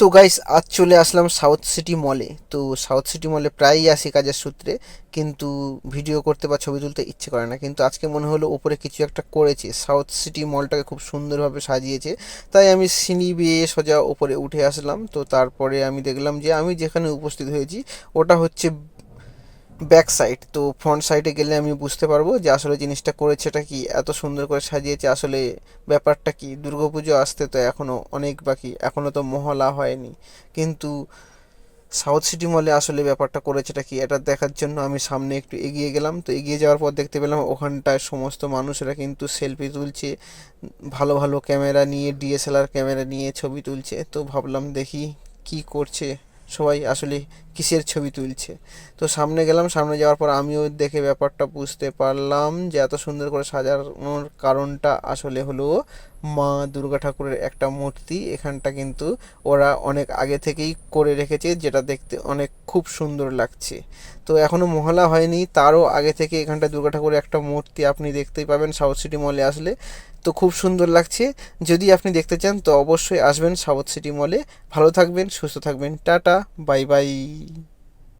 তো গাইস আজ চলে আসলাম সাউথ সিটি মলে তো সাউথ সিটি মলে প্রায়ই আসি কাজের সূত্রে, কিন্তু ভিডিও করতে বা ছবি তুলতে ইচ্ছে করে না। কিন্তু আজকে মনে হলো ওপরে কিছু একটা করেছে। সাউথ সিটি মলটাকে খুব সুন্দরভাবে সাজিয়েছে। তাই আমি সিনি বেয়ে সোজা ওপরে উঠে আসলাম। তো তারপরে আমি দেখলাম যে আমি যেখানে উপস্থিত হয়েছি, ওটা হচ্ছে ব্যাক সাইড তো ফ্রন্ট সাইডে গেলে আমি বুঝতে পারব যে আসলে জিনিসটা করেছেটা কি, এত সুন্দর করে সাজিয়েছে আসলে ব্যাপারটা কি। দুর্গাপুজো আসতে তো এখনও অনেক বাকি এখনও তো মহলা হয়নি। কিন্তু সাউথ সিটি মলে আসলে ব্যাপারটা করেছেটা কি, এটা দেখার জন্য আমি সামনে একটু এগিয়ে গেলাম। তো এগিয়ে যাওয়ার পর দেখতে পেলাম ওখানটায় সমস্ত মানুষেরা কিন্তু সেলফি তুলছে, ভালো ভালো ক্যামেরা নিয়ে ডিএসএলআর ক্যামেরা নিয়ে ছবি তুলছে। তো ভাবলাম দেখি কি করছে। সবাই আসলে কিসের ছবি তুলছে? তো সামনে গেলাম, সামনে যাওয়ার পর আমিও দেখে ব্যাপারটা বুঝতে পারলাম যে এত সুন্দর করে সাজানোর কারণটা আসলে হলো মা দুর্গা ঠাকুরের একটা মূর্তি। এখানটা কিন্তু ওরা অনেক আগে থেকেই করে রেখেছে, যেটা দেখতে অনেক খুব সুন্দর লাগছে। তো এখনও মহলা হয়নি, তারও আগে থেকে এখানটা দুর্গা ঠাকুরের একটা মূর্তি আপনি দেখতেই পাবেন সাউথ সিটি মলে আসলে। তো খুব সুন্দর লাগছে। যদি আপনি দেখতে চান, তো অবশ্যই আসবেন সাউথ সিটি মলে। ভালো থাকবেন, সুস্থ থাকবেন। Tata, bye bye.